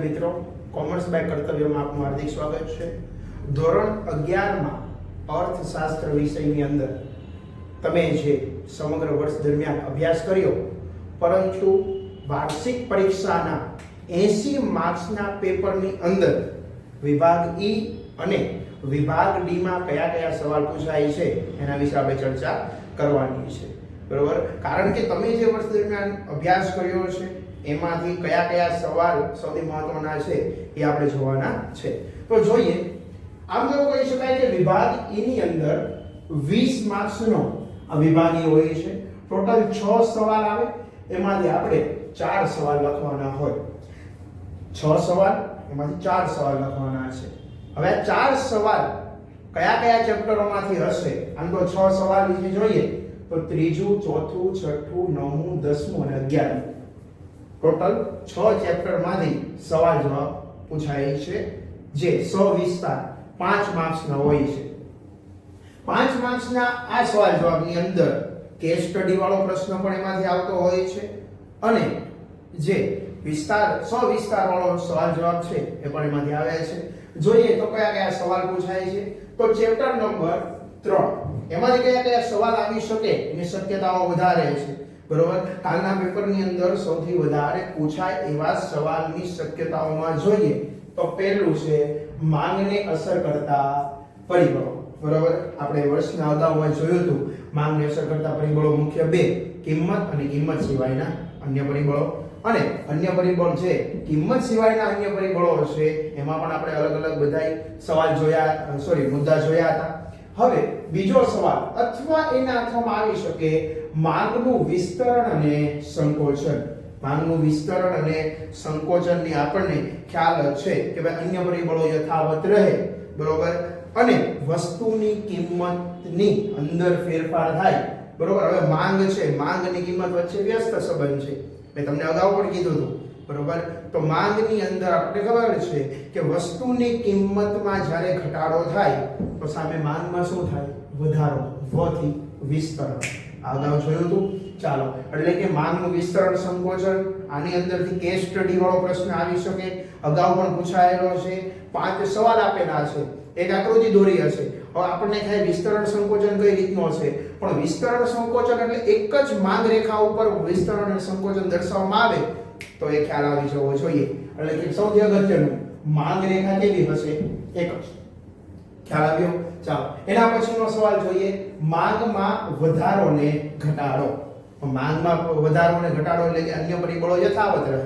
મિત્રો commerce by કર્તવ્યમાં આપનું હાર્દિક સ્વાગત છે. ધોરણ અગિયારમાં અર્થશાસ્ત્ર વિષયની અંદર તમે જે સમગ્ર વર્ષ દરમિયાન અભ્યાસ કર્યો, પરંતુ વાર્ષિક પરીક્ષાના એંસી માર્ક્સના પેપરની અંદર વિભાગ ઈ અને વિભાગ ડીમાં કયા કયા સવાલ પૂછાય છે, એના વિશે આપણે ચર્ચા કરવાની છે. બરોબર? કારણ કે તમે જે વર્ષ દરમિયાન અભ્યાસ કર્યો છે એમાંથી કયા કયા સવાલ સૌથી મહત્વના છે એ આપણે જોવાના છે. તો જોઈએ, આમ તો કહી શકાય કે વિભાગ એની અંદર 20 માર્ક્સનો વિભાગ ઈ હોય છે. ટોટલ 6 સવાલ આવે, એમાંથી આપણે ચાર સવાલ લખવાના હોય. છ સવાલ, એમાંથી ચાર સવાલ લખવાના છે. હવે ચાર સવાલ કયા કયા ચેપ્ટરોમાંથી હશે? આમ તો છ સવાલ વિશે જોઈએ. તો ત્રીજું, ચોથું, છઠ્ઠું, નવમું, દસમું અને અગિયારમું. ટોટલ છ ચેપ્ટરમાંથી સવાલ જવાબ પૂછાય છે, જે સવિસ્તાર પાંચ માર્ક્સના હોય છે. પાંચ માર્ક્સના આ સવાલ જવાબની અંદર કેસ સ્ટડી વાળો પ્રશ્ન પણ એમાંથી આવતો હોય છે અને જે વિસ્તાર સવિસ્તાર વાળો સવાલ જવાબ છે એ પણ એમાંથી આવે છે. જોઈએ તો કયા કયા સવાલ પૂછાય છે. તો ચેપ્ટર નંબર ત્રણ. એમાંથી કયા કયા સવાલ આવી શકે એની શક્યતાઓ વધારે છે. બરોબર? કાલના પેપરની અંદર સૌથી વધારે પૂછાય એવા સવાલની શક્યતાઓમાં જોઈએ તો પહેલું છે, માંગને અસર કરતા પરિબળો. બરોબર? આપણે વર્ષના અગાઉમાં જોયું હતું, માંગને અસર કરતા પરિબળો મુખ્ય બે, કિંમત અને કિંમત સિવાયના અન્ય પરિબળો. અને અન્ય પરિબળ છે, કિંમત સિવાયના અન્ય પરિબળો હશે, એમાં પણ આપણે અલગ અલગ બધાય સવાલ જોયા સોરી મુદ્દા જોયા હતા. હવે બીજો સવાલ, અથવા એના અર્થમાં આવી શકે માંગનું વિસ્તરણ અને સંકોચન. માંગનું વિસ્તરણ અને સંકોચનની આપણને ખ્યાલ છે કે ભાઈ અન્ય પરિબળો યથાવત રહે, બરોબર? અને વસ્તુની કિંમતની અંદર ફેરફાર થાય, બરોબર? હવે માંગ છે, માંગની કિંમત વચ્ચે વ્યસ્ત સંબંધ છે. મેં તમને અગાઉ પણ કીધું હતું, બરોબર? તો માંગની અંદર આપણે ખબર છે કે વસ્તુની કિંમતમાં જ્યારે ઘટાડો થાય, તો સામે માંગમાં શું થાય? વધારો, વથી વિસ્તરણ. આ અગાઉ જોયું હતું? ચાલો, એટલે કે માંગનું વિસ્તરણ સંકોચન, આની અંદરથી કેસ સ્ટડી વાળો પ્રશ્ન આવી શકે. અગાઉ પણ પૂછાયેલો છે. પાંચ સવાલ આપેલા છે. એક આકૃતિ દોરી હશે. હવે આપણને થાય વિસ્તરણ સંકોચન કઈ રીતનો છે? પણ વિસ્તરણ સંકોચન એટલે એક જ માંગ રેખા ઉપર વિસ્તરણ સંકોચન દર્શાવવામાં આવે તો એ ખ્યાલ આવી જવો જોઈએ. એટલે કે સૌથી અગત્યનું, માંગ રેખા કેવી હશે? એક જ. ખ્યાલ આવ્યો? ચાલો, એના પછીનો સવાલ જોઈએ. માંગમાં વધારો ને ઘટાડો માંગમાં વધારો ને ઘટાડો એટલે કે અન્ય પરિબળો યથાવત રહે.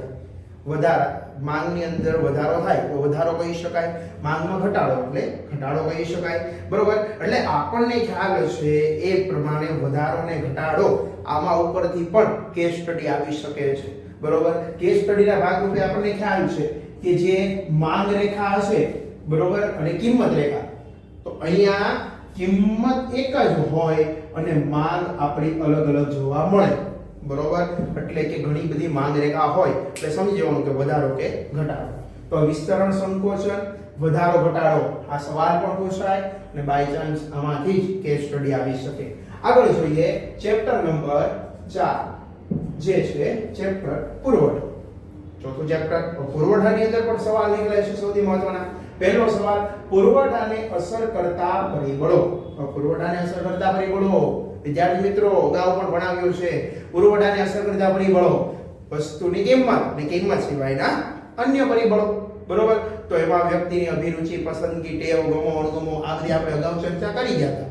વધારા, માંગની અંદર વધારો થાય, તો વધારો કહી શકાય. માંગમાં ઘટાડો એટલે ઘટાડો કહી શકાય. બરોબર? એટલે આપણને ખ્યાલ છે એ પ્રમાણે વધારો ને ઘટાડો આમાં ઉપરથી પણ કેસ સ્ટડી આવી શકે છે. બરોબર? કેસ સ્ટડીના ભાગરૂપે આપણને ખ્યાલ છે કે જે માંગ રેખા હશે, બરોબર? અને કિંમત રેખા. તો અહીંયા કિંમત એક જ હોય અને માંગ આપણી અલગ અલગ જોવા મળે. બરોબર? એટલે કે ઘણી બધી માંગ રેખા હોય, એટલે સમજી જવાનું કે વધારો કે ઘટાડો. તો વિસ્તરણ સંકોચન, વધારો ઘટાડો, આ સવાલ પણ પૂછાય અને બાય ચાન્સ આમાંથી જ કેસ સ્ટડી આવી શકે. આગળ જોઈએ ચેપ્ટર નંબર 4 જે છે ચેપ્ટર પુરવઠો. ચોથું ચેપ્ટર પુરવઠાની અંદર પણ સવાલ નીકળે છે સૌથી મહત્વના. પહેલો સવાલ, પુરવઠાને અસર કરતા પરિબળો. પુરવઠાને અસર કરતા પરિબળો, વિદ્યાર્થી મિત્રો, અગાઉ પણ ભણાવ્યું છે, પુરવઠાને અસર કરતા પરિબળો. વસ્તુની કિંમત ને કિંમત સિવાયના અન્ય પરિબળો. બરોબર? તો એમાં વ્યક્તિની અભિરુચિ, પસંદગી, ટેવ, ગમો, અણગમો આ બધી આપણે અગાઉ ચર્ચા કરી ગયા હતા.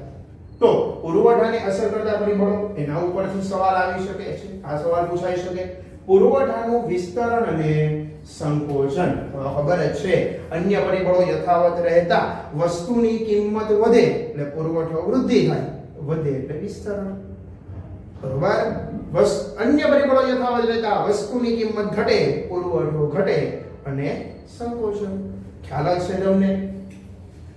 તો પુરવઠાને અસર કરતા પરિબળો, એના ઉપરથી સવાલ આવી શકે છે. આ સવાલ પૂછાઈ શકે. પુરવઠાનું વિસ્તરણ અને સંકોચન. ખબર જ છે. અન્ય પરિબળો યથાવત રહેતા વસ્તુની કિંમત વધે એટલે પુરવઠો વૃદ્ધિ થાય. વધે એટલે વિસ્તરણ. બરોબર? વસ, અન્ય પરિબળો યથાવત રહેતા વસ્તુની કિંમત ઘટે, પુરવઠો ઘટે અને સંકોચન. ખ્યાલ જ છે તમને?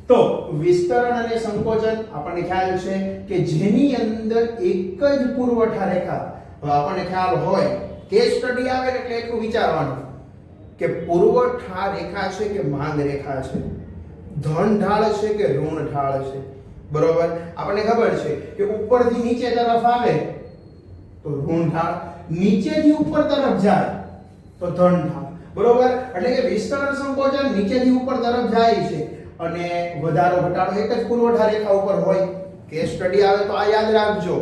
તો વિસ્તરણ અને સંકોચન આપણને ખ્યાલ છે કે જેની અંદર એક જ પુરવઠા રેખા. આપણને ખ્યાલ હોય કેસ સ્ટડી આવે એટલે એટલું વિચારવાનું. કે પુરવઠા રેખા છે કે માંગ રેખા છે? ધન ઢાળ છે કે ઋણ ઢાળ છે? બરોબર? આપણને ખબર છે કે ઉપરથી નીચે તરફ આવે તો ઋણ ઢાળ, નીચેથી ઉપર તરફ જાય તો ધન ઢાળ. બરોબર? એટલે કે વિસ્તરણ સંકોચન નીચેથી ઉપર તરફ જાય છે. અને વધારો ઘટાડો એક જ પુરવઠા રેખા ઉપર હોય. કેસ સ્ટડી આવે તો આ યાદ રાખજો.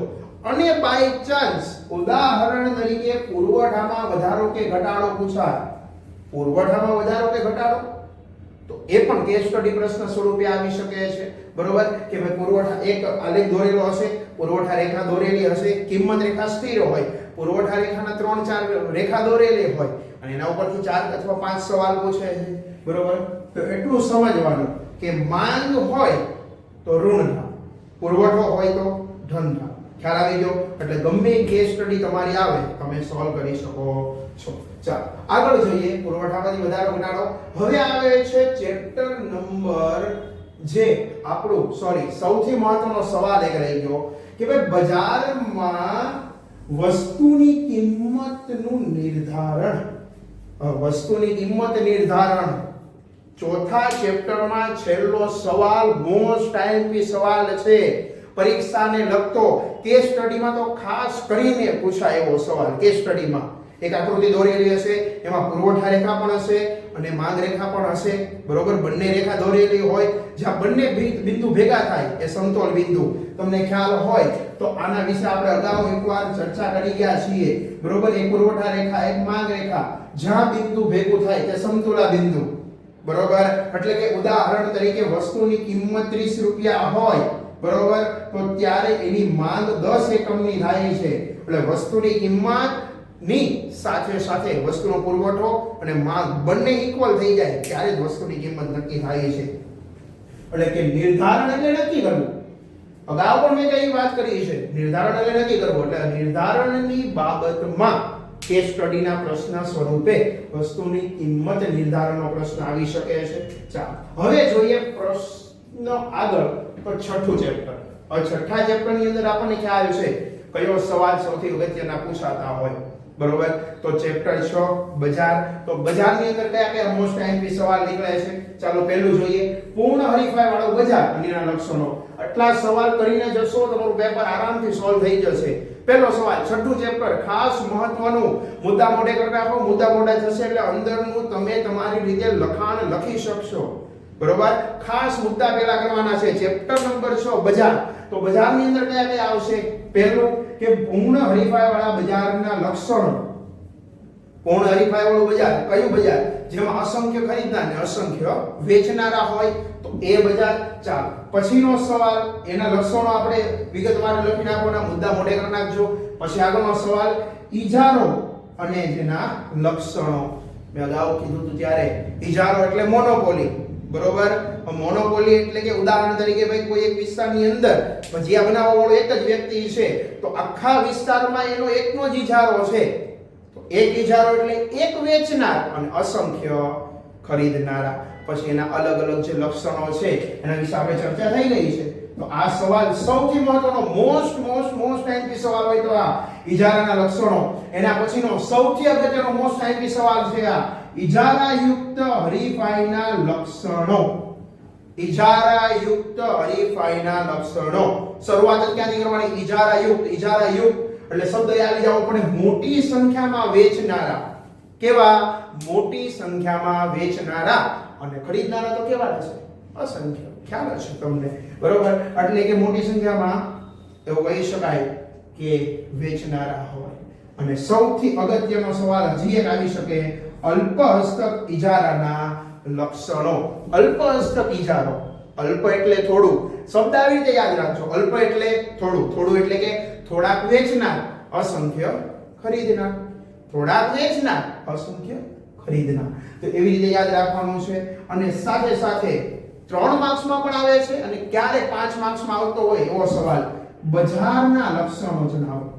અને બાય ચાન્સ ઉદાહરણ તરીકે પુરવઠામાં વધારો કે ઘટાડો પૂછાય. પુરવઠામાં વધારો કે ઘટાડો? તો એ પણ કેસ સ્ટડી પ્રશ્ન સ્વરૂપે આવી શકે છે. બરોબર? કે ભાઈ પુરવઠા એક આલેખ દોરેલો હશે, પુરવઠા રેખા દોરેલી હશે, કિંમત રેખા સ્થિર હોય. પુરવઠા રેખાના ત્રણ ચાર રેખા દોરેલી હોય અને એના ઉપરથી ચાર અથવા પાંચ સવાલ પૂછે છે. બરોબર? તો એટલું સમજવાનું કે માંગ હોય તો ઋણ પુરવઠો હોય તો ધન ખ્યાલ આવી ગયો? એટલે ગમે કેસ સ્ટડી તમારી આવે, તમે સોલ્વ કરી શકો છો. ચાલો, આગળ જોઈએ, પુરવઠામાંથી વધારો ઘટાડો. હવે આવે છે ચેપ્ટર નંબર જે આપણું સોરી સૌથી મહત્વનો સવાલ એક રહી ગયો કે ભાઈ બજારમાં વસ્તુની કિંમતનું નિર્ધારણ. વસ્તુની કિંમત નિર્ધારણ. ચોથા ચેપ્ટરમાં છેલ્લો સવાલ મોસ્ટ ટાઈમ પી સવાલ છે. પરીક્ષાને લગતો. કેસ સ્ટડીમાં તો ખાસ કરીને પૂછાય એવો સવાલ કેસ સ્ટડીમાં એક આકૃતિ દોરેલી હશે, એમાં પુરવઠા રેખા પણ હશે અને માંગ રેખા પણ હશે. બરોબર? બંને રેખા દોરેલી હોય. જ્યાં બંને બિંદુ ભેગા થાય, એ સમતોલ બિંદુ. તમને ખ્યાલ હોય, તો આના વિશે આપણે અગાઉ એકવાર ચર્ચા કરી ગયા છીએ. બરોબર? એક પુરવઠા રેખા, એક માંગ રેખા. જ્યાં બિંદુ ભેગું થાય, તે સમતોલા બિંદુ. બરોબર? એટલે કે ઉદાહરણ તરીકે વસ્તુની કિંમત 30 રૂપિયા હોય, બરોબર? તો ત્યારે એની માંગ 10 એકમની થાય છે. એટલે વસ્તુની કિંમત ની સાથે સાથે વસ્તુનો પુરવઠો અને માંગ બંને ઇક્વલ થઈ જાય, ત્યારે જ વસ્તુની કિંમત નક્કી થાય છે. એટલે કે નિર્ધારણ એટલે નક્કી કરવું. અગાઉ પણ મેં કઈ વાત કરી છે, નિર્ધારણ એટલે નક્કી કરવું. એટલે નિર્ધારણની બાબતમાં કેસ સ્ટડીના પ્રશ્ન સ્વરૂપે વસ્તુની કિંમત નિર્ધારણનો પ્રશ્ન આવી શકે છે. ચાલો, હવે જોઈએ પ્રશ્ન આગળ, તો છઠ્ઠું ચેપ્ટર હવે છઠ્ઠા ચેપ્ટરની અંદર આપણને ખ્યાલ છે, કયો સવાલ સૌથી અગત્યના પૂછાતા હોય? બરોબર? તો ચેપ્ટર 6 બજાર. તો બજારની અંદર કયા કયા મોસ્ટ આઈએમપી સવાલ નીકળે છે? ચાલો પહેલું જોઈએ. પૂર્ણ હરીફાઈ વાળો બજાર અને લક્ષણો. આટલા સવાલ કરીને જશો, તમારું પેપર આરામથી સોલ્વ થઈ જશે. પહેલો સવાલ, છઠ્ઠું ચેપ્ટર ખાસ મહત્વનું. મુદ્દા મોઢે કરી રાખો મુદ્દા મોઢા થશે એટલે અંદરનું તમે તમારી રીતે લખાણ લખી શકશો. બરોબર? ખાસ મુદ્દા પેલા કરવાના છે. ચેપ્ટર નંબર 6 બજાર. તો બજારની અંદર કયા કયા આવશે? પહેલું કે પૂર્ણ હરીફાઈ વાળા બજારના લક્ષણો. પૂર્ણ હરીફાઈ વાળું બજાર, કયું બજાર? જેમાં અસંખ્ય ખરીદનાર ને અસંખ્ય વેચનારા હોય, તો એ બજાર ચાલ. પછીનો સવાલ, એના લક્ષણો આપણે વિગતવાર લખી નાખવાના, મુદ્દા મોઢે કરી નાખજો. પછી આગળનો સવાલ, ઈજારો અને જેના લક્ષણો. મેં અગાઉ કીધું હતું ત્યારે, ઈજારો એટલે મોનોપોલી બરોબર? મોનોપોલી એટલે કે ઉદાહરણ તરીકે ભાઈ કોઈ એક વિસ્તારની અંદર ભજીયા બનાવવા વાળો એક જ વ્યક્તિ છે, તો આખા વિસ્તારમાં એનો એકનો જ ઇજારો છે. તો એક ઇજારો એટલે એક વેચનાર અને અસંખ્ય ખરીદનારા. પછી એના અલગ અલગ જે લક્ષણો છે, એના વિશે આપણે ચર્ચા થઈ ગઈ છે. તો આ સવાલ સૌથી મહત્વનો મોસ્ટ મોસ્ટ મોસ્ટ આઈએમપી સવાલ હોય તો આ ઇજારાના લક્ષણો. એના પછીનો સૌથી અગત્યનો મોસ્ટ આઈએમપી સવાલ છે આ. ઇજારાયુક્ત હરીફાઈના લક્ષણો. ઇજારાયુક્ત હરીફાઈના લક્ષણો. શરૂઆત જ ક્યાંથી કરવાની? ઇજારાયુક્ત ઇજારાયુક્ત એટલે શબ્દ આવી જાવ પણ મોટી સંખ્યામાં વેચનારા. કેવા? મોટી સંખ્યામાં વેચનારા. અને ખરીદનારા તો કેવા રહેશે? અસંખ્ય. ખ્યાલ હશે તમને. બરોબર? એટલે કે મોટી સંખ્યામાં એવું કહી શકાય કે વેચનારા હોય. અને સૌથી અગત્યનો સવાલ હજી એક આવી શકે. અલ્પ હસ્તક ઇજારાના લક્ષણો. અલ્પહસ્તક ઇજારો અલ્પ એટલે થોડું. શબ્દ આવી રીતે યાદ રાખજો. અલ્પ એટલે થોડું. થોડું એટલે કે થોડાક વેચનાર, અસંખ્ય ખરીદનાર. થોડાક વેચનાર, અસંખ્ય ખરીદનાર. તો એવી રીતે યાદ રાખવાનું છે. અને સાથે સાથે ત્રણ માર્ક્સમાં પણ આવે છે અને ક્યારે પાંચ માર્ક્સમાં આવતો હોય એવો સવાલ બજારના લક્ષણો જણાવો.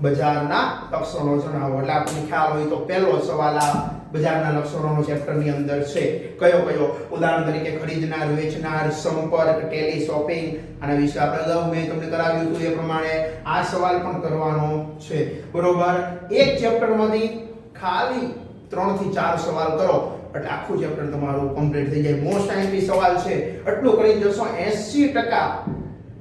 બજારના લક્ષણો જણાવો. એટલે આપણને ખ્યાલ હોય તો પહેલો સવાલ આ બજારના લક્ષણોનો ચેપ્ટરની અંદર છે. કયો કયો? ઉદાહરણ તરીકે ખરીદનાર, વેચનાર, સંપર્ક ટેલી શોપિંગ આના વિશે આપણે અગાઉ મેં તમને કરાવ્યું હતું એ પ્રમાણે આ સવાલ પણ કરવાનો છે. બરોબર? એક ચેપ્ટરમાંથી ખાલી ત્રણથી ચાર સવાલ કરો. એટલે આખું ચેપ્ટર તમારું કમ્પ્લીટ થઈ જાય. મોસ્ટ આઈએમપી સવાલ છે. એટલું કરી જશો 80%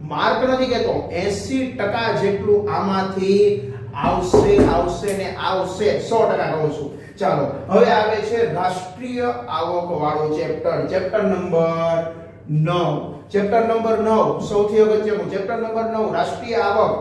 માર્ક નથી કહેતો 80% જેટલું આમાંથી આવશે આવશે ને આવશે. 100% કહું છું. ચાલો, હવે આવે છે રાષ્ટ્રીય આવક વાળો chapter. Chapter number 9 chapter number 9 સૌથી અગત્યનું ચેપ્ટર નંબર 9 રાષ્ટ્રીય આવક.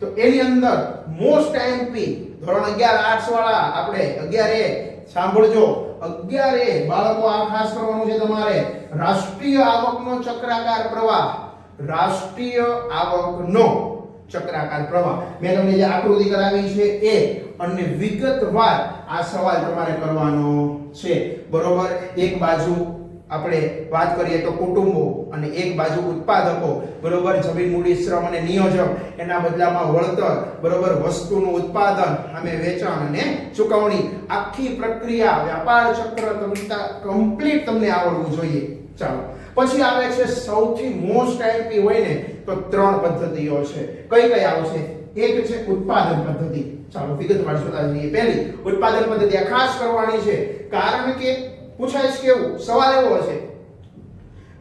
તો એની અંદર મોસ્ટ એમપી ધોરણ 11 આર્ટ્સ વાળા આપણે 11 એ, સાંભળજો. 11 એ બાળકો આ ખાસ કરવાનું છે તમારે. રાષ્ટ્રીય આવકનો ચક્રાકાર પ્રવાહ. રાષ્ટ્રીય આવકનો ચક્રાકાર પ્રવાહ. મેં તમને જે આકૃતિ કરાવી છે એ અને વિગતવાર આ સવાલ તમારે કરવાનો છે. બરોબર? એક બાજુ આપણે વાત કરીએ તો કુટુંબો અને એક બાજુ ઉત્પાદકો. બરોબર? જમીન મૂડી, શ્રમ અને નિયોજક એના બદલામાં વળતર. બરોબર? વસ્તુનું ઉત્પાદન અને વેચાણ અને ચૂકવણી. આખી પ્રક્રિયા, વ્યાપાર ચક્ર તમને કમ્પ્લીટ તમને આવડવું જોઈએ. ચાલો. પછી આવે છે સૌથી મોસ્ટ આઈપી હોય ને, તો ત્રણ પદ્ધતિઓ છે. કઈ કઈ આવશે એક છે ઉત્પાદન પદ્ધતિ. ચાલો વિગતવાર જોતા જઈએ પહેલી, ઉત્પાદન પદ્ધતિ. આ ખાસ કરવાની છે. કારણ કે, પૂછાય છે કેવું? સવાલ એવો હશે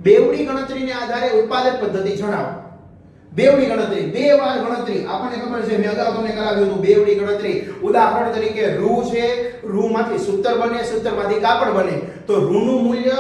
બેવડી ગણતરીને આધારે ઉત્પાદન પદ્ધતિ જણાવો. બેવડી ગણતરી. બે વાર ગણતરી. આપણને ખબર છે, મેં અગાઉ તમને કરાવ્યું હતું બેવડી ગણતરી. ઉદાહરણ તરીકે રૂ છે રૂ માંથી સૂત્ર બને, સૂત્રમાંથી કાપડ બને. તો રૂનું મૂલ્ય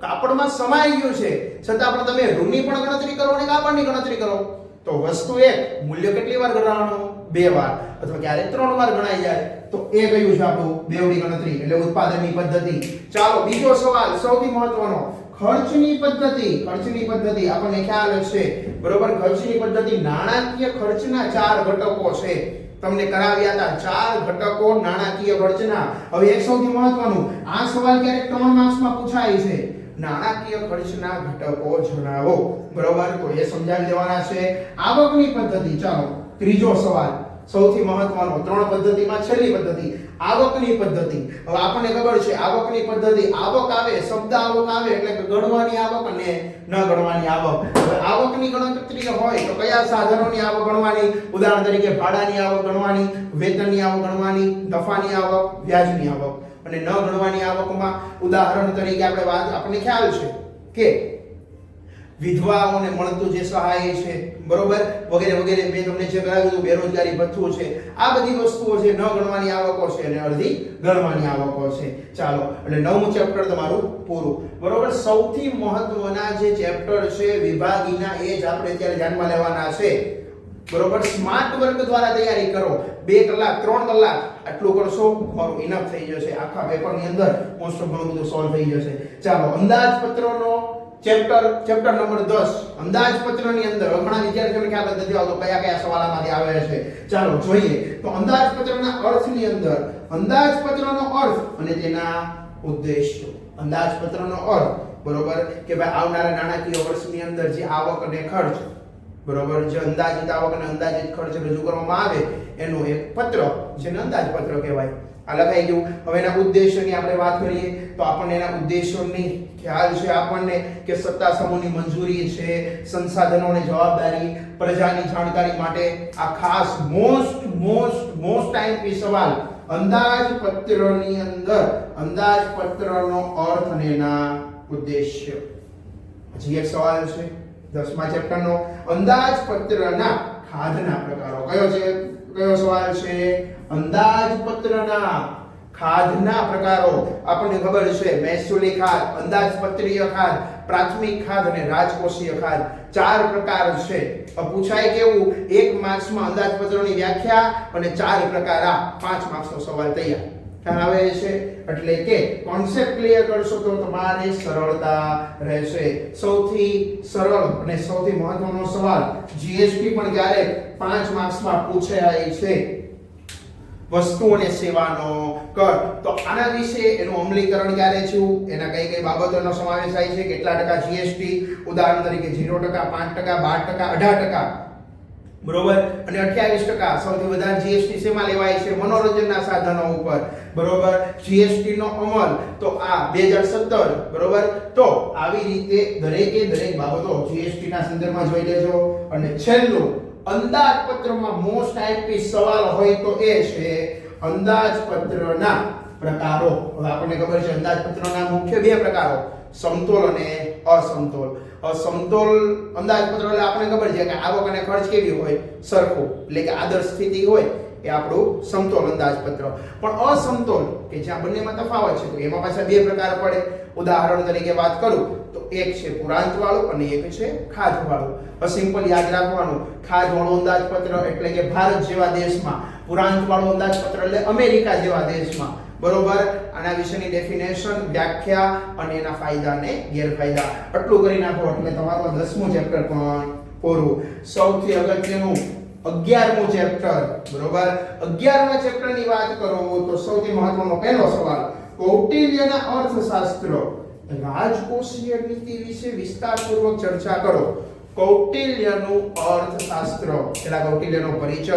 કાપડમાં સમાઈ ગયું છે. છતાં પણ તમે ઋણની પણ ગણતરી કરો અને કાપડની ગણતરી કરો. તો વસ્તુ એક, મૂલ્ય કેટલી વાર ગણવાનું? બે વાર. અથવા ક્યારે ત્રણ વાર ગણાઈ જાય. તો એ કયું છે આપણું? બેવડી ગણતરી, એટલે ઉત્પાદનની પદ્ધતિ. ચાલો, બીજો સવાલ, સૌથી મહત્વનો. ખર્ચની પદ્ધતિ ખર્ચની પદ્ધતિ આપણને ખ્યાલ છે બરોબર? ખર્ચની પદ્ધતિ નાણાકીય ખર્ચના ચાર ઘટકો છે. તમને કરાવ્યા હતા ચાર ઘટકો નાણાકીય ખર્ચના. હવે એક સૌથી મહત્વનું. આ સવાલ ક્યારેક ત્રણ માર્ક્સમાં પૂછાય છે. નાણાકીય ખર્ચના ઘટકો જણાવો. બરોબર? તો એ સમજાવી દેવાના છે? આવકની પદ્ધતિ, ચાલો, ત્રીજો સવાલ. સૌથી મહત્વનો, ત્રણ પદ્ધતિમાં છેલ્લી પદ્ધતિ, આવકની પદ્ધતિ. હવે આપણને ખબર છે, આવકની પદ્ધતિ, આવક આવે, શબ્દ આવક આવે, એટલે કે ગણવાની આવક અને ન ગણવાની આવક. હવે આવકની ગણતરી હોય તો કયા સાધનોની આવક ગણવાની? ઉદાહરણ તરીકે ભાડાની આવક ગણવાની, વેતનની આવક ગણવાની નફાની આવક, વ્યાજની આવક. અને ન ગણવાની આવકમાં ઉદાહરણ તરીકે આપણે વાત, આપણને ખ્યાલ છે કે વિધવાઓને મળતું જે સહાય છે, બરોબર? વગેરે વગેરે. મેં તમને જે કરાવ્યું હતું, બેરોજગારી ભથ્થું છે, આ બધી વસ્તુઓ છે, ન ગણવાની આવકો છે અને અડધી ગણવાની આવકો છે. ચાલો, એટલે નવમું ચેપ્ટર તમારું પૂરું. બરોબર? સૌથી મહત્વના જે ચેપ્ટર છે, વિભાગીના, એ જ આપણે અત્યારે ધ્યાનમાં લેવાના છે. બરોબર? સ્માર્ટ વર્ક દ્વારા તૈયારી કરો. બે કલાક, ત્રણ કલાક, આટલું કરશો મારું ઇનફ થઈ જશે. આખા પેપરની અંદર મોસ્ટ ઓફ ઘણું બધું સોલ્વ થઈ જશે. ચાલો, અંદાજપત્રનો ચેપ્ટર ચેપ્ટર નંબર 10 અંદાજપત્રની અંદર ઘણા વિદ્યાર્થીઓને ખ્યાલ નથી આવતો કયા કયા સવાલ આમાંથી આવે છે. ચાલો, જોઈએ. તો અંદાજપત્રના અર્થની અંદર, અંદાજપત્રનો અર્થ અને તેના ઉદ્દેશ્યો. અંદાજપત્રનો અર્થ, બરોબર? કે ભાઈ આવનારા નાણાકીય વર્ષની અંદર જે આવક અને ખર્ચ બરોબર? જે અંદાજિત આવક અને અંદાજિત ખર્ચ રજૂ કરવામાં આવે, એનું એક પત્ર જેને અંદાજપત્ર કહેવાય. આ લખાઈ ગયું. હવે એના ઉદ્દેશોની આપણે વાત કરીએ, તો આપણને એના ઉદ્દેશોની ખ્યાલ છે આપણને કે સત્તા સમૂહની મંજૂરી છે સંસાધનોની જવાબદારી, પ્રજાની જાણકારી માટે આ ખાસ મોસ્ટ મોસ્ટ મોસ્ટ ટાઈમ સવાલ. અંદાજપત્રની અંદર અંદાજપત્રનો અર્થ અને એના ઉદ્દેશ્ય. હજી એક સવાલ છે. દસમા ચેપ્ટરનો અંદાજપત્રના ખાધના પ્રકારો કયો છે? કયો સવાલ છે? અંદાજપત્રના ખાધના પ્રકારો આપણને ખબર છે. મહેસૂલી ખાધ અંદાજપત્રીય ખાધ પ્રાથમિક ખાધ અને રાજકોષીય ખાધ ચાર પ્રકાર છે. પૂછાય કેવું? એક માર્ક્સમાં અંદાજપત્રોની વ્યાખ્યા અને ચાર પ્રકાર આ પાંચ માર્ક્સનો સવાલ તૈયાર. આવે છે. એટલે કે કોન્સેપ્ટ ક્લિયર કરશો તો તમારે સરળતા રહેશે. સૌથી સરળ અને સૌથી મહત્વનો સવાલ જીએસટી પણ ક્યારે પાંચ માર્ક્સમાં પૂછાય છે. વસ્તુ અને સેવાનો કર. તો આના વિશે એનું અમલીકરણ ક્યારે થયું? એના કઈ કઈ બાબતોનો સમાવેશ થાય છે? કેટલા ટકા જીએસટી ઉદાહરણ તરીકે 0% 5% 12% 18% બરોબર? અને 28% સૌથી વધારે જીએસટી શેમાં લેવાય છે? મનોરંજનના સાધનો ઉપર. બરોબર? જીએસટી નો અમલ તો આ 2017 બરોબર? તો આવી રીતે દરેકે દરેક બાબતો જીએસટી ના સંદર્ભમાં જોઈ લેજો. અને છેલ્લું, અંદાજપત્રમાં મોસ્ટ આઈપી સવાલ હોય તો એ છે અંદાજપત્રના પ્રકારો. હવે આપણને ખબર છે અંદાજપત્રના મુખ્ય બે પ્રકારો, સમતોલ અને અસમતોલ. અસમતોલ અંદાજપત્ર એટલે આપણને ખબર છે કે આવક અને ખર્ચ કેવી હોય? સરખું. એટલે કે આદર્શ સ્થિતિ હોય એ આપણું સમતોલ અંદાજપત્ર. પણ અસમતોલ, કે જ્યાં બંનેમાં તફાવત છે, તો એમાં પાછા બે પ્રકાર પડે. ઉદાહરણ તરીકે વાત કરું, તો એક છે પુરાંત વાળું અને એક છે ખાધ વાળું સિમ્પલ યાદ રાખવાનું. ખાધ વાળું અંદાજપત્ર એટલે કે ભારત જેવા દેશમાં પુરાંત વાળું અંદાજપત્ર એટલે અમેરિકા જેવા દેશમાં. બરોબર? આના વિશેની ડેફિનેશન વ્યાખ્યા અને એના ફાયદા અને ગેરફાયદા. આટલું કરી નાખો, એટલે તમારું દસમું ચેપ્ટર પણ પૂરું સૌથી અગત્યનું, અગિયારમું ચેપ્ટર બરોબર? અગિયારમા ચેપ્ટરની વાત કરું તો સૌથી મહત્વનો પહેલો સવાલ, કૌટિલ્યના અર્થશાસ્ત્ર, રાજકોષીય નીતિ વિશે વિસ્તારપૂર્વક ચર્ચા કરો. કૌટિલ્યનું અર્થશાસ્ત્ર. એટલે કૌટિલ્યનો પરિચય,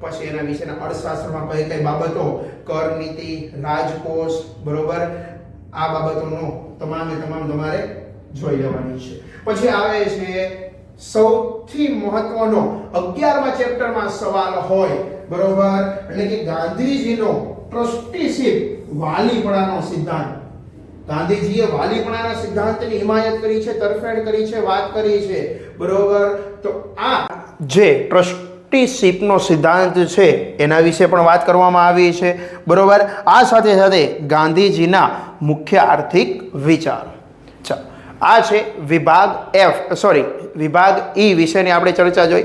પછી એના વિશેના અર્થશાસ્ત્રમાં કઈ કઈ બાબતો? કર, નીતિ, રાજકોષ, બરોબર? આ બાબતોનો તમામે તમામ તમારે જોઈ લેવાની છે. પછી આવે છે સૌથી મહત્વનો 11મા ચેપ્ટરમાં સવાલ હોય, બરોબર? એટલે કે ગાંધીજીનો ટ્રસ્ટીશિપ વાલીપણાનો સિદ્ધાંત. ગાંધીજીએ વાલીપણાના સિદ્ધાંતની હિમાયત કરી છે, તરફેણ કરી છે, વાત કરી છે. બરોબર? તો આ જે ટ્રસ્ટીશીપનો સિદ્ધાંત છે, એના વિશે પણ વાત કરવામાં આવી છે. બરોબર? આ સાથે સાથે ગાંધીજીના મુખ્ય આર્થિક વિચાર. આ છે વિભાગ એફ, સોરી, વિભાગ ઈ વિશેની આપણે ચર્ચા જોઈ.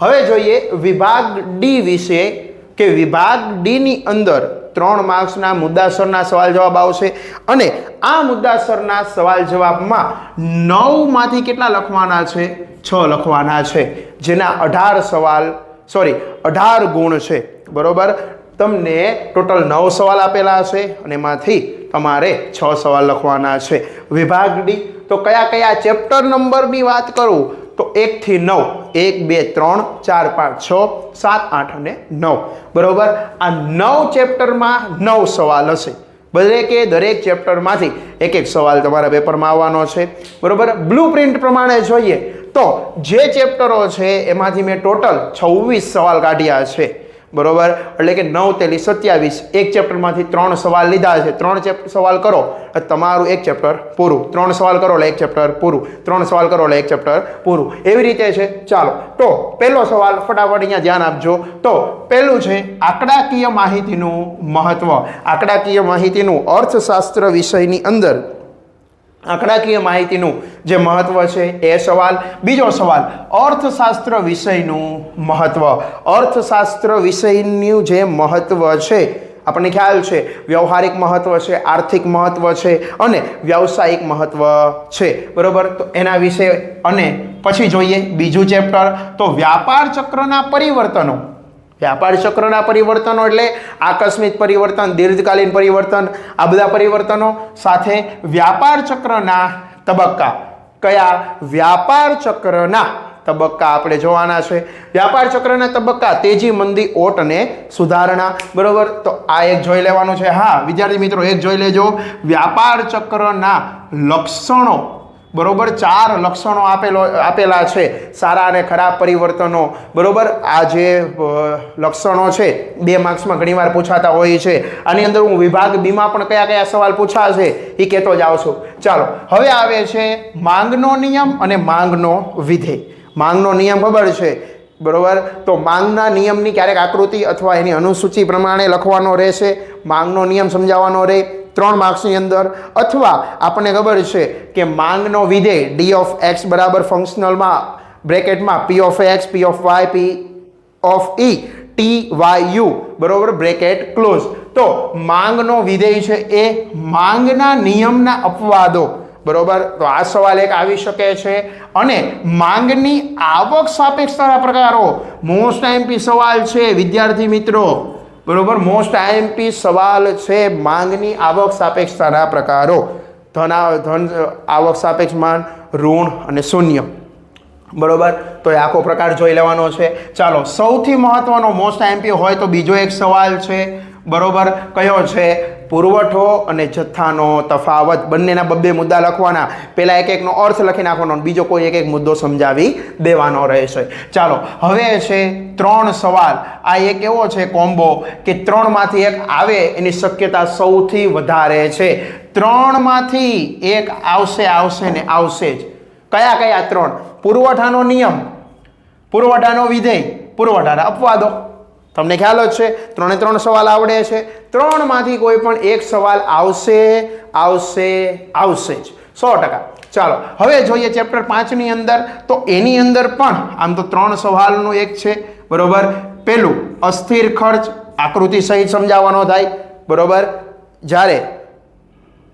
હવે જોઈએ વિભાગ ડી વિશે કે વિભાગ ડીની અંદર ત્રણ માર્ક્સના મુદ્દાસરના સવાલ જવાબ આવશે અને આ મુદ્દાસરના સવાલ જવાબમાં નવમાંથી કેટલા લખવાના છે? છ લખવાના છે. જેના અઢાર સવાલ સોરી અઢાર ગુણ છે. બરોબર? તમને ટોટલ નવ સવાલ આપેલા હશે અને એમાંથી તમારે છ સવાલ લખવાના છે. વિભાગ ડી તો કયા કયા ચેપ્ટર નંબરની વાત કરું? તો એકથી નવ, એક, બે, ત્રણ, ચાર, પાંચ, છ, સાત, આઠ અને નવ. બરાબર? આ નવ ચેપ્ટરમાં નવ સવાલ હશે. દરેકે દરેક ચેપ્ટરમાંથી એક એક સવાલ તમારા પેપરમાં આવવાનો છે. બરાબર? બ્લુ પ્રિન્ટ પ્રમાણે જોઈએ. તો જે ચેપ્ટરો છે, એમાંથી મેં ટોટલ છવ્વીસ સવાલ કાઢ્યા છે. બરોબર? એટલે કે નવ તેલી સત્યાવીસ. એક ચેપ્ટરમાંથી ત્રણ સવાલ લીધા છે. ત્રણ ચેપ્ટર સવાલ કરો. તમારું એક ચેપ્ટર પૂરું. ત્રણ સવાલ કરો એટલે એક ચેપ્ટર પૂરું. ત્રણ સવાલ કરો એટલે એક ચેપ્ટર પૂરું. એવી રીતે છે. ચાલો. તો, પહેલો સવાલ ફટાફટ અહીંયા ધ્યાન આપજો. તો, પહેલું છે આંકડાકીય માહિતીનું મહત્વ. આંકડાકીય માહિતીનું અર્થશાસ્ત્ર વિષયની અંદર આંકડાકીય માહિતીનું જે મહત્વ છે એ સવાલ. બીજો સવાલ, અર્થશાસ્ત્ર વિષયનું મહત્વ. અર્થશાસ્ત્ર વિષયનું જે મહત્વ છે, આપણને ખ્યાલ છે, વ્યવહારિક મહત્વ છે, આર્થિક મહત્વ છે અને વ્યવસાયિક મહત્વ છે. બરોબર? તો એના વિશે અને પછી જોઈએ બીજું ચેપ્ટર. તો વ્યાપાર ચક્રના પરિવર્તનો. વ્યાપાર ચક્રના પરિવર્તનો એટલે આકસ્મિક પરિવર્તન, દીર્ઘકાલીન પરિવર્તન, આ બધા પરિવર્તનો સાથે વ્યાપાર ચક્રના તબક્કા. કયા? વ્યાપાર ચક્રના તબક્કા આપણે જોવાના છે. વ્યાપાર ચક્રના તબક્કા, તેજી, મંદી, ઓટ અને સુધારણા. બરોબર? તો આ એક જોઈ લેવાનું છે. હા, વિદ્યાર્થી મિત્રો, એક જોઈ લેજો. વ્યાપાર ચક્રના લક્ષણો. બરોબર ચાર લક્ષણો આપેલો, આપેલા છે સારા અને ખરાબ પરિવર્તનો. બરોબર? આ જે લક્ષણો છે, બે માર્ક્સમાં ઘણીવાર પૂછાતા હોય છે. આની અંદર હું વિભાગ બીમાં પણ કયા કયા સવાલ પૂછાશે એ કહેતો જ આવશું ચાલો, હવે આવે છે માંગનો નિયમ અને માંગનો વિધેય. માંગનો નિયમ ખબર છે? બરોબર? તો માંગના નિયમની ક્યારેક આકૃતિ અથવા એની અનુસૂચિ પ્રમાણે લખવાનો રહેશે. માંગનો નિયમ સમજાવવાનો રહે ત્રણ માર્ક્સની અંદર અથવા આપણને ખબર છે કે માંગનો વિધેય ડી ઓફ એક્સ બરાબર ફંક્શનલમાં બ્રેકેટમાં P of X P of Y P of E T Y U બરોબર બ્રેકેટ ક્લોઝ તો માંગનો વિધેય છે એ માંગના નિયમના અપવાદો. બરોબર? તો આ સવાલ એક આવી શકે છે. અને માંગની આવક સાપેક્ષતાના પ્રકારો. મોસ્ટ આઈએમપી સવાલ છે, વિદ્યાર્થી મિત્રો. બરોબર? મોસ્ટ આઈએમપી સવાલ છે, માંગની આવક સાપેક્ષતાના પ્રકારો. ધન ધન આવક સાપેક્ષ માન ઋણ અને શૂન્ય. બરોબર? તો એ આખો પ્રકાર જોઈ લેવાનો છે. ચાલો, સૌથી મહત્વનો મોસ્ટ આઈએમપી હોય તો બીજો એક સવાલ છે. બરોબર? કયો છે? પુરવઠો અને જથ્થાનો તફાવત બંનેના બબ્બે મુદ્દા લખવાના. પહેલાં એક એકનો અર્થ લખી નાખવાનો બીજો કોઈ એક એક મુદ્દો સમજાવી દેવાનો રહેશે. ચાલો, હવે છે ત્રણ સવાલ. આ એક એવો છે કોમ્બો કે ત્રણમાંથી એક આવે એની શક્યતા સૌથી વધારે છે. ત્રણમાંથી એક આવશે આવશે ને આવશે જ. કયા કયા ત્રણ? પુરવઠાનો નિયમ, પુરવઠાનો વિધેય, પુરવઠાના અપવાદો. તમને ખ્યાલ જ છે, ત્રણે ત્રણ સવાલ આવડે છે. ત્રણમાંથી કોઈ પણ એક સવાલ આવશે આવશે આવશે જ. સો ટકા. ચાલો, હવે જોઈએ ચેપ્ટર પાંચની અંદર. તો એની અંદર પણ આમ તો ત્રણ સવાલનું એક છે, બરોબર? પેલું, અસ્થિર ખર્ચ, આકૃતિ સહિત સમજાવવાનો થાય, બરોબર? જ્યારે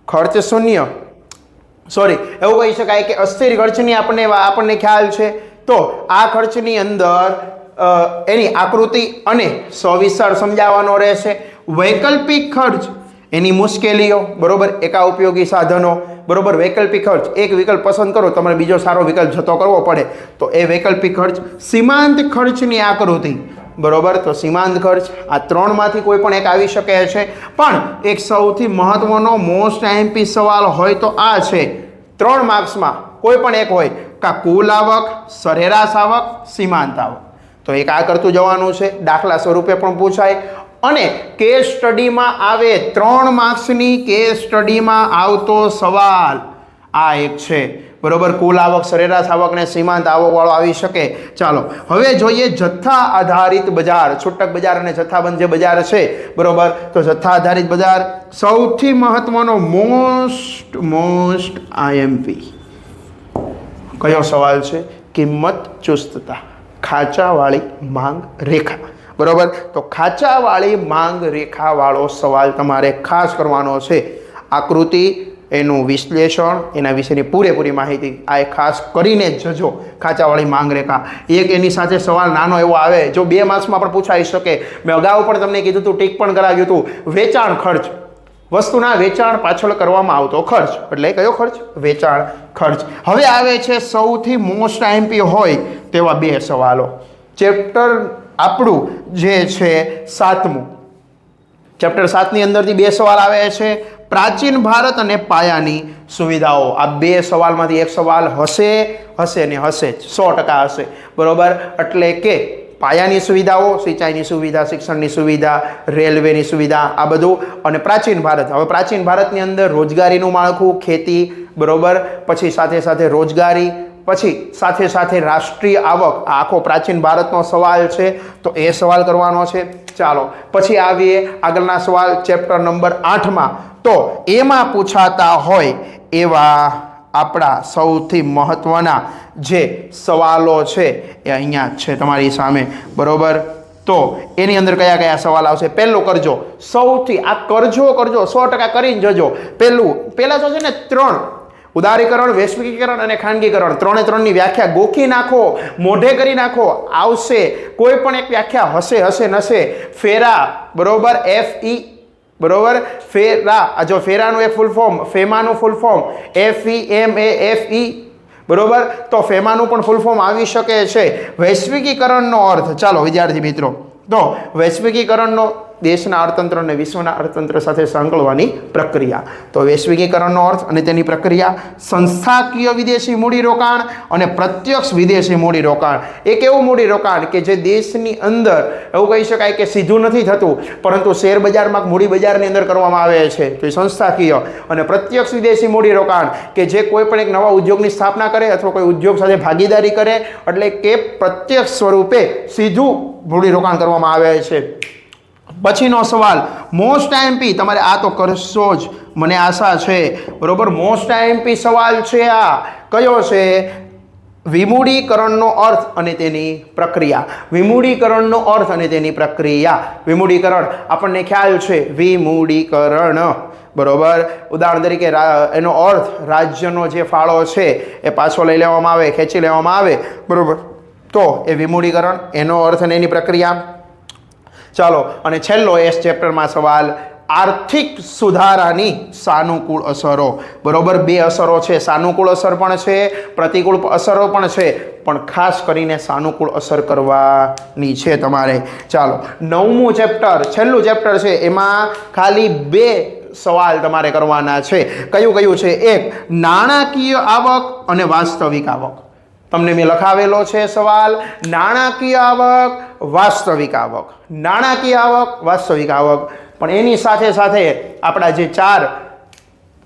ખર્ચ શૂન્ય, સોરી, એવું કહી શકાય કે અસ્થિર ખર્ચની આપણને આપણને ખ્યાલ છે. તો આ ખર્ચની અંદર એની આકૃતિ અને સવિસ્તાર સમજાવવાનો રહેશે. વૈકલ્પિક ખર્ચ એની મુશ્કેલીઓ, બરોબર? એકા ઉપયોગી સાધનો, બરોબર? વૈકલ્પિક ખર્ચ. એક વિકલ્પ પસંદ કરો, તમારે બીજો સારો વિકલ્પ જતો કરવો પડે. તો એ વૈકલ્પિક ખર્ચ. સીમાંત ખર્ચની આકૃતિ, બરોબર? તો સીમાંત ખર્ચ આ ત્રણમાંથી કોઈ પણ એક આવી શકે છે. પણ એક સૌથી મહત્વનો મોસ્ટ એમપી સવાલ હોય તો આ છે. ત્રણ માર્ક્સમાં કોઈ પણ એક હોય. કા કુલ આવક, સરેરાશ આવક, સીમાંત આવક. તો એક આ કરતું જવાનું છે. દાખલા સ્વરૂપે પણ પૂછાય. અને કેસ સ્ટડીમાં આવે ત્રણ માર્ક્સની કેસ સ્ટડીમાં આવતો સવાલ. આ એક છે. બરોબર? કુલ આવક, સરેરાશ આવકને સીમાંત આવકવાળો આવી શકે. ચાલો, હવે જોઈએ જથ્થા આધારિત બજાર. છૂટક બજાર અને જથ્થાબંધ જે બજાર છે, બરોબર? તો જથ્થા આધારિત બજાર સૌથી મહત્વનો મોસ્ટ મોસ્ટ આઈએમપી કયો સવાલ છે? કિંમત, ચુસ્તતા. ખાંચાવાળી માંગ રેખા. બરાબર? તો ખાંચાવાળી માંગ રેખાવાળો સવાલ તમારે ખાસ કરવાનો છે. આકૃતિ, એનું વિશ્લેષણ, એના વિશેની પૂરેપૂરી માહિતી આ એ ખાસ કરીને જજો ખાંચાવાળી માંગ રેખા. એક એની સાથે સવાલ નાનો એવો આવે, જો બે માર્ક્સમાં પણ પૂછાઈ શકે. મેં અગાઉ પણ તમને કીધું હતું ટીક પણ કરાવ્યું હતું વેચાણ ખર્ચ. વસ્તુના વેચાણ પાછળ કરવામાં આવતો ખર્ચ. એટલે કયો ખર્ચ? વેચાણ ખર્ચ. હવે આવે છે સૌથી મોસ્ટ આઈએમપી હોય તેવા બે સવાલો. ચેપ્ટર આપણું જે છે સાતમું. ચેપ્ટર સાતની અંદરથી બે સવાલ આવે છે. પ્રાચીન ભારત અને પાયાની સુવિધાઓ. આ બે સવાલમાંથી એક સવાલ હશે હશે ને હશે જ. સો ટકા હશે. બરાબર? એટલે કે પાયાની સુવિધાઓ, સિંચાઈની સુવિધા, શિક્ષણની સુવિધા, રેલવેની સુવિધા, આ બધું. અને પ્રાચીન ભારત. હવે પ્રાચીન ભારતની અંદર રોજગારીનું માળખું, ખેતી, બરોબર. પછી સાથે સાથે રોજગારી. પછી સાથે સાથે રાષ્ટ્રીય આવક. આખો પ્રાચીન ભારતનો સવાલ છે. તો એ સવાલ કરવાનો છે. ચાલો. પછી આવીએ આગળના સવાલ, ચેપ્ટર નંબર આઠમાં. તો એમાં પૂછાતા હોય એવા આપણા સૌથી મહત્ત્વના જે સવાલો છે એ અહીંયા છે તમારી સામે. બરોબર? તો એની અંદર કયા કયા સવાલ આવશે? પહેલું કરજો. સૌથી આ કરજો કરજો. સો ટકા કરીને જજો. પહેલું, પહેલાં છે ને ત્રણ. ઉદારીકરણ, વૈશ્વિકીકરણ અને ખાનગીકરણ. ત્રણે ત્રણની વ્યાખ્યા ગોખી નાખો, મોઢે કરી નાખો. આવશે. કોઈ પણ એક વ્યાખ્યા હશે હશે, નશે. ફેરા. બરોબર? એફ ઈ બરોબર? ફેરા જો ફેરાનું એક full form ફેમાનું full form F E M A F E બરોબર? તો ફેમાનું પણ ફૂલ ફોર્મ આવી શકે છે. વૈશ્વિકીકરણનો અર્થ, ચાલો વિદ્યાર્થી મિત્રો, તો વૈશ્વિકીકરણનો દેશના અર્થતંત્ર અને વિશ્વના અર્થતંત્ર સાથે સંકળવાની પ્રક્રિયા. તો વૈશ્વિકીકરણનો અર્થ અને તેની પ્રક્રિયા, સંસ્થાકીય વિદેશી મૂડીરોકાણ અને પ્રત્યક્ષ વિદેશી મૂડીરોકાણ એક એવું મૂડીરોકાણ કે જે દેશની અંદર, એવું કહી શકાય કે સીધું નથી થતું, પરંતુ શેર બજારમાં મૂડી બજારની અંદર કરવામાં આવે છે. તો એ સંસ્થાકીય અને પ્રત્યક્ષ વિદેશી મૂડીરોકાણ કે જે કોઈ પણ એક નવા ઉદ્યોગની સ્થાપના કરે અથવા કોઈ ઉદ્યોગ સાથે ભાગીદારી કરે, એટલે કે પ્રત્યક્ષ સ્વરૂપે સીધું મૂડીરોકાણ કરવામાં આવે છે. પછીનો સવાલ મોસ્ટ આઈએમપી તમારે આ તો કરશો જ, મને આશા છે. બરોબર મોસ્ટ આઈએમપી સવાલ છે આ. કયો છે? વિમૂડીકરણનો અર્થ અને તેની પ્રક્રિયા. વિમૂડીકરણનો અર્થ અને તેની પ્રક્રિયા. વિમૂડીકરણ આપણને ખ્યાલ છે વિમૂડીકરણ બરોબર, ઉદાહરણ તરીકે એનો અર્થ, રાજ્યનો જે ફાળો છે, એ પાછો લઈ લેવામાં આવે, ખેંચી લેવામાં આવે. બરોબર, તો એ વિમૂડીકરણ એનો અર્થ અને એની પ્રક્રિયા. ચાલો, અને છેલ્લો એસ ચેપ્ટરમાં સવાલ, આર્થિક સુધારાની સાનુકૂળ અસરો. બરોબર, બે અસરો છે. સાનુકૂળ અસર પણ છે, પ્રતિકૂળ અસરો પણ છે. પણ ખાસ કરીને સાનુકૂળ અસર કરવાની છે તમારે. ચાલો, નવમું ચેપ્ટર છેલ્લું ચેપ્ટર છે. એમાં ખાલી બે સવાલ તમારે કરવાના છે. કયું કયું છે? એક, નાણાકીય આવક અને વાસ્તવિક આવક. તમને મેં લખાવેલો છે સવાલ. નાણાકીય આવક, વાસ્તવિક આવક. નાણાકીય આવક, વાસ્તવિક આવક. પણ એની સાથે સાથે આપણા જે ચાર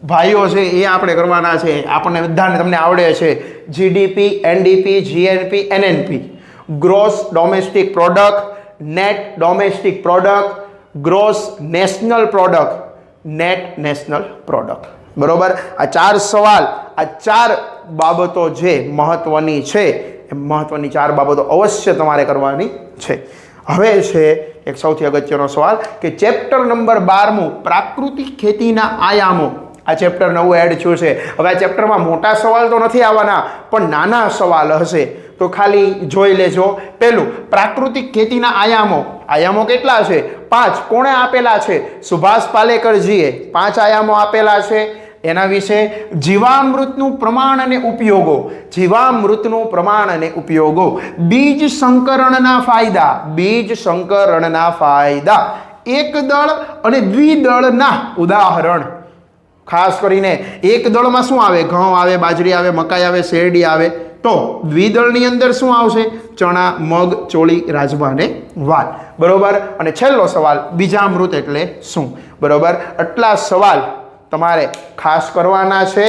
ભાઈઓ છે એ આપણે કરવાના છે. આપણને બધાને તમને આવડે છે GDP NDP GNP NNP gross domestic product net domestic product gross national product net national product બરોબર? આ ચાર સવાલ આ ચાર બાબતો જે મહત્વની છે, એ મહત્વની ચાર બાબતો અવશ્ય તમારે કરવાની છે. હવે છે એક સૌથી અગત્યનો સવાલ કે ચેપ્ટર નંબર બારમું પ્રાકૃતિક ખેતીના આયામો. આ ચેપ્ટર નવું એડ થયું છે. હવે આ ચેપ્ટરમાં મોટા સવાલ તો નથી આવવાના, પણ નાના સવાલ હશે. તો ખાલી જોઈ લેજો. પહેલું, પ્રાકૃતિક ખેતીના આયામો. આયામો કેટલા છે? પાંચ કોણે આપેલા છે? સુભાષ પાલેકરજીએ પાંચ આયામો આપેલા છે. એના વિશે જીવામૃતનું પ્રમાણ અને ઉપયોગો, જીવામૃતનું પ્રમાણ અને ઉપયોગો. બીજ સંકરણના ફાયદા, બીજ સંકરણના ફાયદા. એક દળ અને દ્વિદળના ઉદાહરણ. ખાસ કરીને એક દળમાં શું આવે? ઘઉં આવે, બાજરી આવે, મકાઈ આવે, શેરડી આવે. તો દ્વિદળની અંદર શું આવશે? ચણા, મગ, ચોળી, રાજમા અને વાલ. બરોબર? અને છેલ્લો સવાલ, બીજામૃત એટલે શું? બરોબર? આટલા સવાલ તમારે ખાસ કરવાના છે.